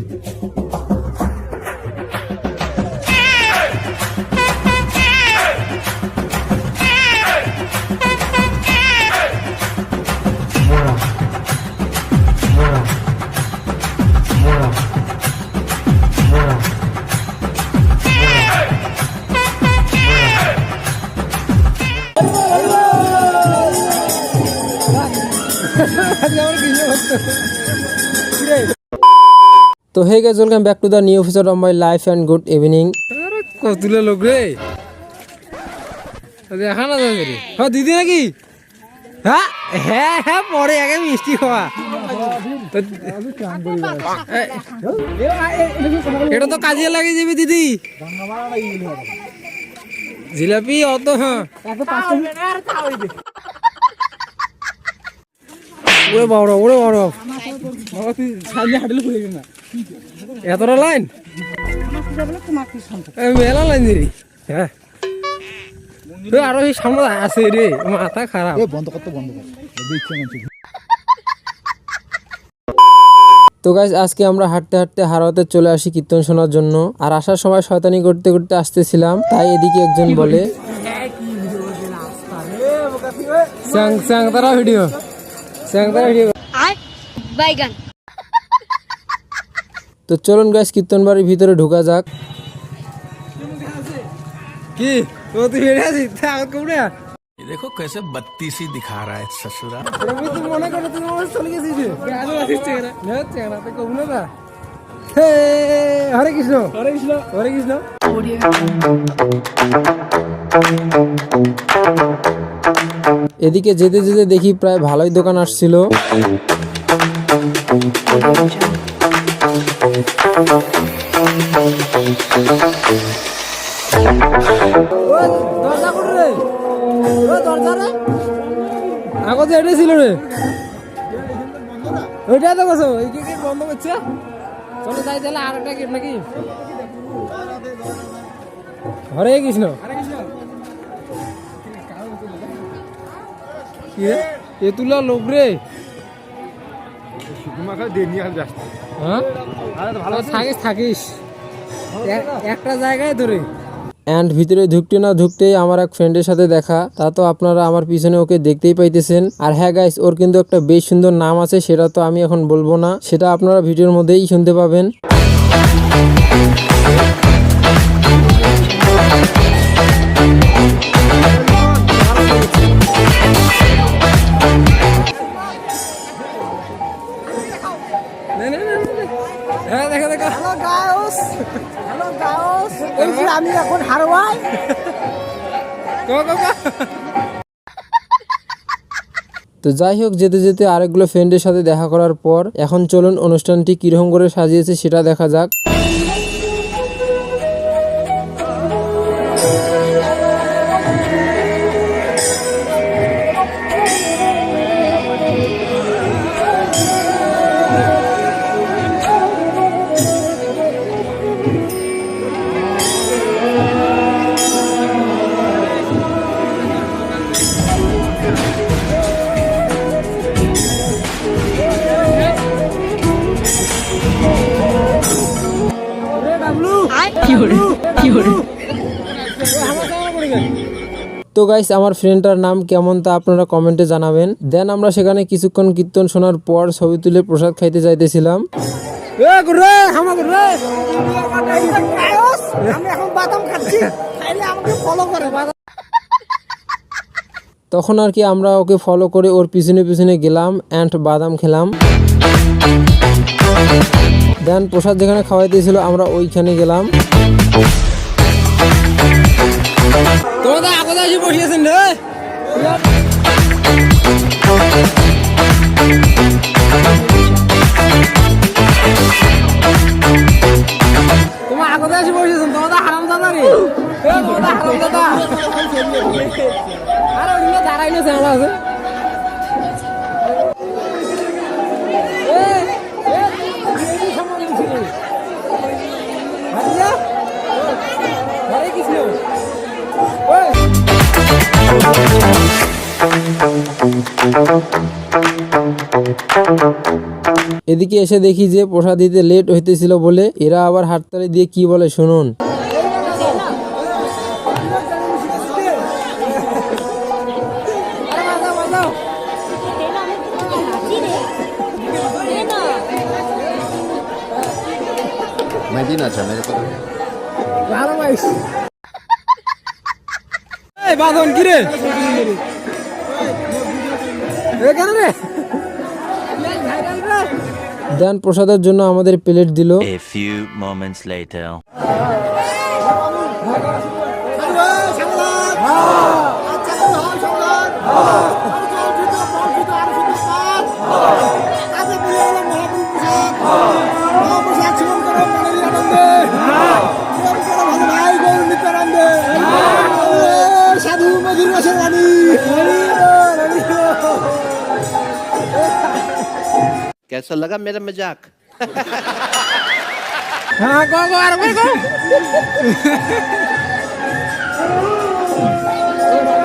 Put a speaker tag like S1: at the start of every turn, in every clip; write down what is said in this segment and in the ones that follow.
S1: Thank you. তো hey guys welcome back to the new episode of my life and good evening
S2: কতুলে লোক রে? দেখা না যাবে রে। হ্যাঁ দিদি নাকি? হ্যাঁ হ্যাঁ হ্যাঁ পরে আগে মিষ্টি খাওয়া। এটা তো কাজে লাগে যাবে, দিদি। জিলাপি, অত হ্যাঁ। ওরে বড় ওরে বড় এতটা লাইন? মেলা লাইন রে। হ্যাঁ। আরও এই সামনে আছে রে মাথা খারাপ।
S1: তো গাইজ আজকে আমরা হাঁটতে হাঁটতে হারাতে চলে আসি কীর্তন শোনার জন্য। আর আসার সময় শয়তানি করতে করতে আসতেছিলাম তাই এদিকে একজন বলে
S2: ভিডিও ভিডিও
S1: তো চলুন গাছ কীর্তন বাড়ির ভিতরে ঢুকা যাক।
S2: কি?
S3: দেখো কেসে বত্তিসি দিখা রা
S2: শ্বশুরা তুমি মনে করো তুমি চলে গেছিস কমলো না হরে কৃষ্ণ হরে কৃষ্ণ হরে কৃষ্ণ
S1: এদিকে যেতে যেতে দেখি প্রায় ভালোই দোকান আসছিল।
S2: দরজা করে রে? ও দরজা রে? আগো যে এটা ছিল রে। ওইটাই তো কছো এই কি গেট বন্ধ করছে? চলো যাই তাহলে আর একটা গেট নাকি? হরে কৃষ্ণ। এ তুলা লোক রে। হ্যাঁ? ভালো থাকিস থাকিস। একটা জায়গায় ধরে।
S1: অ্যান্ড ভিতরে ঢুকতে না ঢুকতেই আমার এক ফ্রেন্ডের সাথে দেখা। তা তো আপনারা আমার পিছনে ওকে দেখতেই পাইতেছেন। আর হ্যাঁ গাইস ওর কিন্তু একটা বেশ সুন্দর নাম আছে সেটা তো আমি এখন বলব না। সেটা আপনারা ভিডিওর মধ্যেই শুনতে পাবেন।
S2: এই যে আমি এখন হারওয়াই
S1: তো যাই হোক যেতে যেতে আরেকগুলো ফ্রেন্ডের সাথে দেখা করার পর এখন চলুন অনুষ্ঠানটি কীরকম করে সাজিয়েছে সেটা দেখা যাক। তো গাইস আমার ফ্রেন্ডটার নাম কেমন তা আপনারা কমেন্টে জানাবেন। দেন আমরা সেখানে কিছুক্ষণ কীর্তন শোনার পর ছবি তুলে প্রসাদ খাইতে যাইতেছিলাম। তখন আর কি আমরা ওকে ফলো করে ওর পিছনে পিছনে গেলাম অ্যান্ড বাদাম খেলাম। দেন প্রসাদ যেখানে খাওয়াইতেছিল আমরা ওইখানে গেলাম।
S2: তোমাদের আগতে এসে বসিয়েছেন রে। তোমার আগতে এসে বসিয়েছেন, তোমাদের হারাম দাদা রে। তোমাদের হারাম দাদা। আরে ওইগুলো দাঁড়াই না আছে।
S1: এদিকে এসে দেখি যে প্রসাদ দিতে লেট হইতেছিল বলে এরা আবার হাততালি দিয়ে কি বলে শুনুন।
S2: এই বাঁধন কি রে এ কেন রে?
S1: দেন প্রসাদের জন্য আমাদের প্লেট দিল।
S4: A few moments later.
S5: कैसा लगा मेरा मजाक
S2: হ্যাঁ গো গো আর গো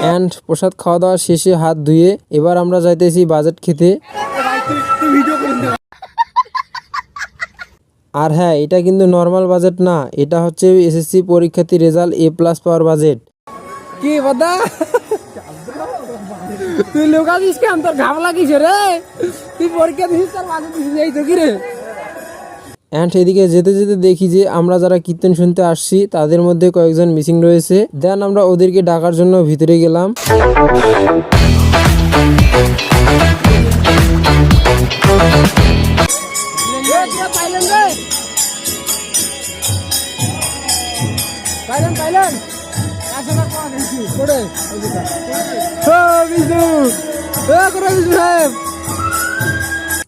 S1: অ্যান্ড প্রসাদ খাওয়া দাওয়া শেষে হাত ধুয়ে এবার আমরা যাইতেছি বাজেট খেতে আর হ্যাঁ এটা কিন্তু নর্মাল বাজেট না এটা হচ্ছে এসএসসি পরীক্ষার্থী রেজাল্ট এ প্লাস পাওয়ার বাজেট
S2: কি বাদা তুই লোকা দিস কেন তোর ঘাম রে। তুই পরীক্ষা দিস মাঝে দিস তো রে?
S1: অ্যান্ড এদিকে যেতে যেতে দেখি যে আমরা যারা কীর্তন শুনতে আসছি, তাদের মধ্যে কয়েকজন মিসিং রয়েছে। দেন আমরা ওদেরকে ডাকার জন্য ভিতরে গেলাম।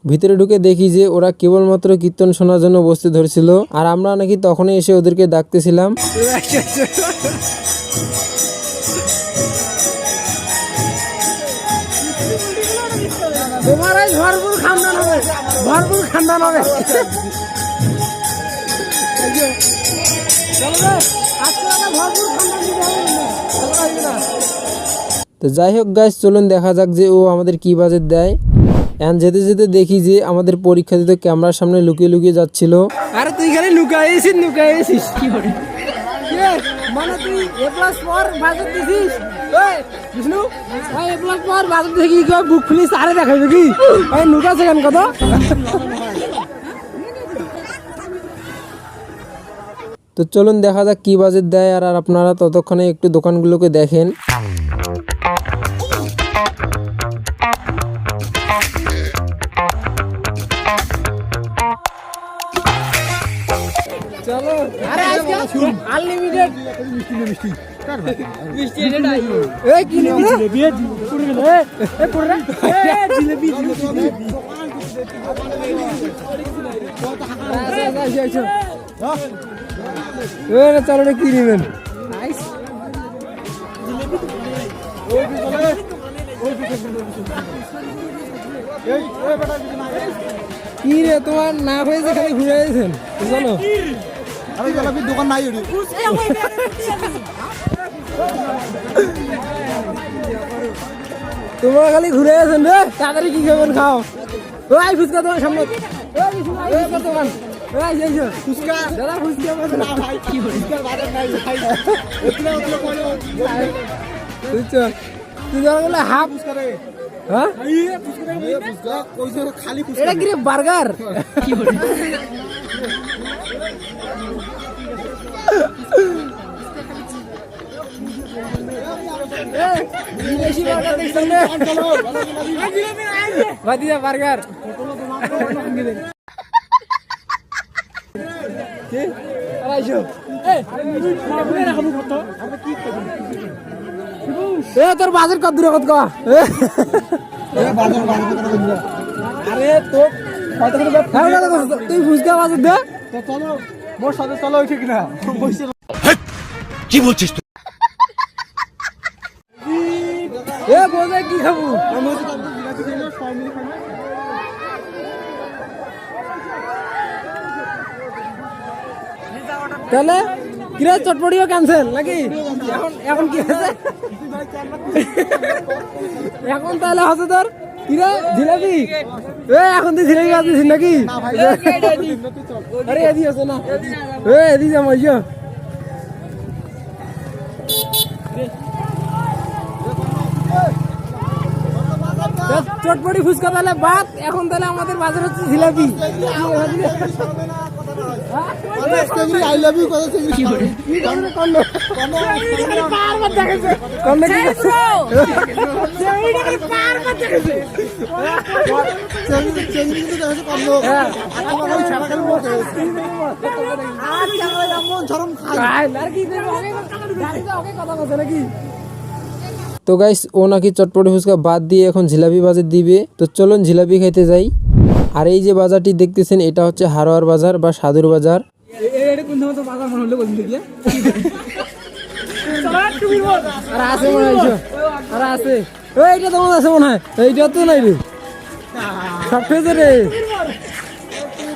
S1: ভিতরে ঢুকে দেখি যে ওরা কেবলমাত্র কীর্তন শোনার জন্য বসতে ধরছিল। আর আমরা নাকি তখনই এসে ওদেরকে ডাকতেছিলাম।
S2: ভরপুর হবে। ভরপুর হবে।
S1: তো যাই হোক গাছ চলুন দেখা যাক যে ও আমাদের কি বাজেট দেয়। এখন যেতে যেতে দেখি যে আমাদের পরীক্ষা দিতে ক্যামেরার সামনে লুকিয়ে লুকিয়ে যাচ্ছিল।
S2: আরে তুই খালি লুকাইছিস লুকাইছিস। কি করে মানে তুই এ প্লাস পর বাজেট দিছিস? বিষ্ণু ওই এ প্লাস পর বাজেট দেখি কি বুক খুলিস আরে দেখাইবে কি? ওই লুকাছে কেন কত?
S1: তো চলুন দেখা যাক কি বাজেট দেয় আর আর আপনারা ততক্ষণে একটু দোকানগুলোকে দেখেন।
S2: আনলিমিটেড মিষ্টি মিষ্টি মিষ্টি এটাই এই কি নিবি রে পুরো এ এ পুরো রে জিলেবি জিলেবি চলো কি নিবেন? কি রে তোমার না হয়েছে খালি ঘুরে গেছেন জানো? তোমরা খালি ঘুরে গেছেন রে তাড়াতাড়ি কি খাবেন খাও? ওই ফুচকা তোমার সামনে। ওই যে, ফুচকা। দাদা ফুচকা না ভাই কি ফুচকা বাজে নাই ভাই। ওতলে ওতলে পড়ে বুঝছ? তুই ধর হাফ ফুচকা রে। হ্যাঁ? খালি কি বার্গার? এ তোর বাজার কত দূরে কত আরে তো তুই ফুচকা বাজার দে। চলো মোর সাথে চলো ওই ঠিক না।
S4: কি বলছিস তুই?
S2: এ বোঝা কি খাব? তাহলে কিরে চটপটিও ক্যান্সেল নাকি? এখন এখন কি হয়েছে? এখন তাহলে হচ্ছে তোর কিরে জিলাপি? এ এখন তুই ছিলেই আসছিস নাকি? আরে এদি আছে না। এ এদি যাম চটপটি ফুচকা তাহলে বাদ এখন তাহলে আমাদের বাজার হচ্ছে জিলাপি। হ্যাঁ। আর কি কথা বলছে নাকি
S1: তো গাইস ও নাকি চটপটি ফুচকা বাদ দিয়ে এখন জিলাপি বাজার দিবে। তো চলুন জিলাপি খাইতে যাই। আর এই যে বাজারটি দেখতেছেন, এটা হচ্ছে হারোয়ার বাজার বা সাধুর বাজার।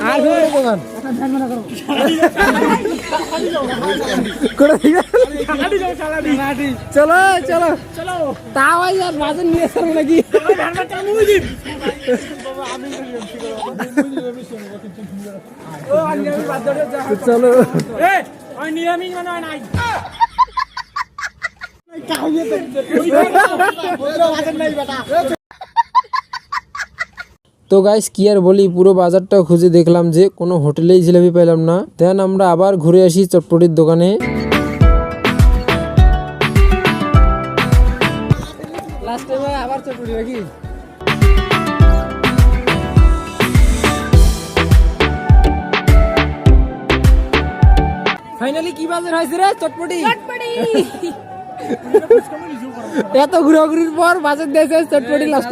S2: আর দোকান? চলো চলো। চলো। তাও আর বাজার নিয়ে এসে নাকি চলো।
S1: তো গাইস কি আর বলি পুরো বাজারটা খুঁজে দেখলাম যে কোনো হোটেলেই জিলাপি পেলাম না। দেন আমরা আবার ঘুরে আসি চটপটির দোকানে।
S2: লাস্ট টাইমে আবার চটপটি নাকি? ফাইনালি কি বাজার হয়েছে রে চটপটি? এত ঘুরাঘুরির পর বাজার দিয়েছে চটপটি লাস্ট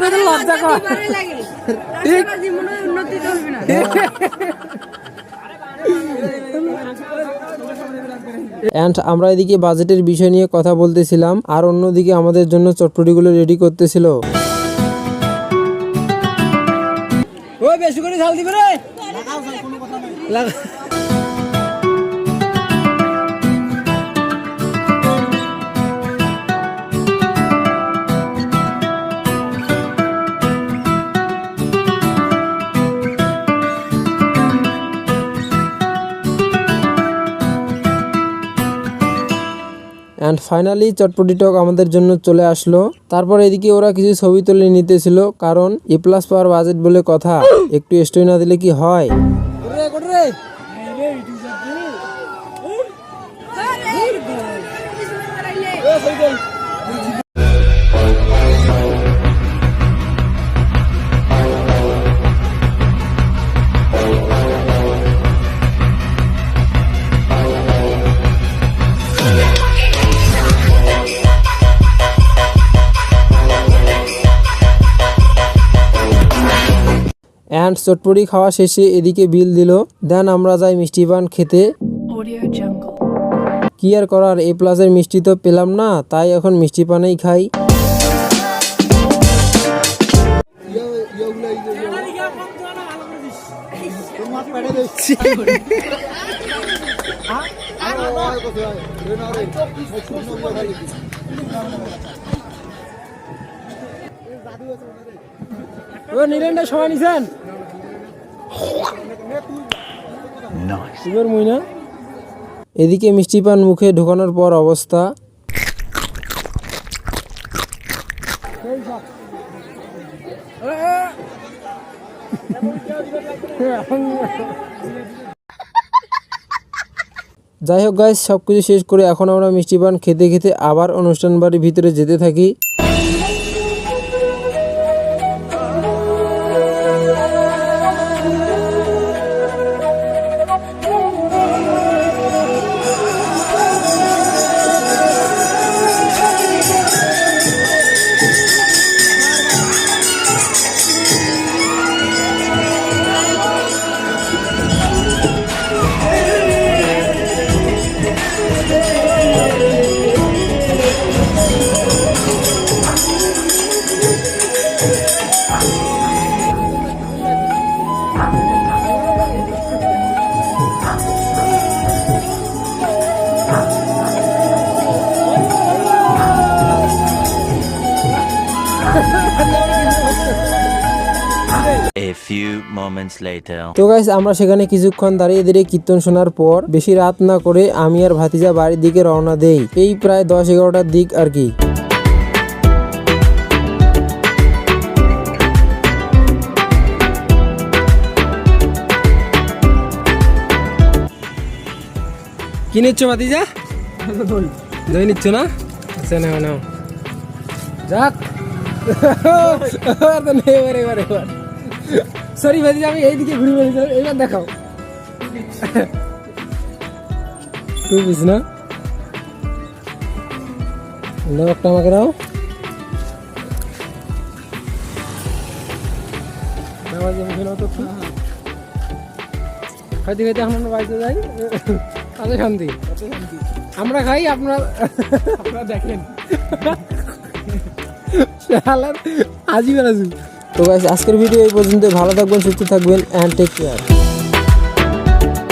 S2: হলে লজ্জা কর ঠিক।
S6: জীবনে উন্নতি চলবে না
S1: অ্যান্ড আমরা এদিকে বাজেটের বিষয় নিয়ে কথা বলতেছিলাম আর অন্যদিকে আমাদের জন্য চটপটিগুলো রেডি করতেছিল
S2: ওই বেশি করে ঝাল দিবে রে লাগা।
S1: অ্যান্ড ফাইনালি চটপটি টক আমাদের জন্য চলে আসলো। তারপর এদিকে ওরা কিছু ছবি তুলে নিতেছিল কারণ এ প্লাস পাওয়ার বাজেট বলে কথা। একটু স্টোরি না দিলে কি হয়?
S2: কোটরে
S1: অ্যান্ড চটপটি খাওয়া শেষে এদিকে বিল দিল। দেন আমরা যাই মিষ্টি পান খেতে। কি আর করার এ প্লাসের মিষ্টি তো পেলাম না তাই এখন মিষ্টি পানেই খাই।
S2: ও নিরেনটা সবাই নিছেন?
S1: এদিকে মিষ্টি পান মুখে ঢোকানোর পর অবস্থা। যাই হোক গাইস সব কিছু শেষ করে এখন আমরা মিষ্টি পান খেতে খেতে আবার অনুষ্ঠান বাড়ির ভিতরে যেতে থাকি। তো গাইস আমরা সেখানে কিছুক্ষণ দাঁড়িয়ে দাঁড়িয়ে কীর্তন শোনার পর বেশি রাত না করে আমি আর ভাতিজা বাড়ির দিকে রওনা দেই। এই প্রায় দশ এগারোটার দিক আর কি।
S2: কি নিচ্ছ ভাতিজা? দই নিচ্ছ না? আচ্ছা নাও নাও। যাক। এবার এবার এবার। সরি ভাতিজা আমি এইদিকে ঘুরে বেরিয়েছিলাম এবার দেখাও। টু পিস না? একটা আমাকে দাও। নামাজ মুখে নাও তো খাইতে খাইতে আমরা বাড়িতে যাই। তাতে শান্তি। আমরা খাই আপনারা আপনারা দেখেন। শালার আজিব রাজু
S1: তো গাইস আজকের ভিডিও এই পর্যন্ত ভালো থাকবেন সুস্থ থাকবেন অ্যান্ড টেক কেয়ার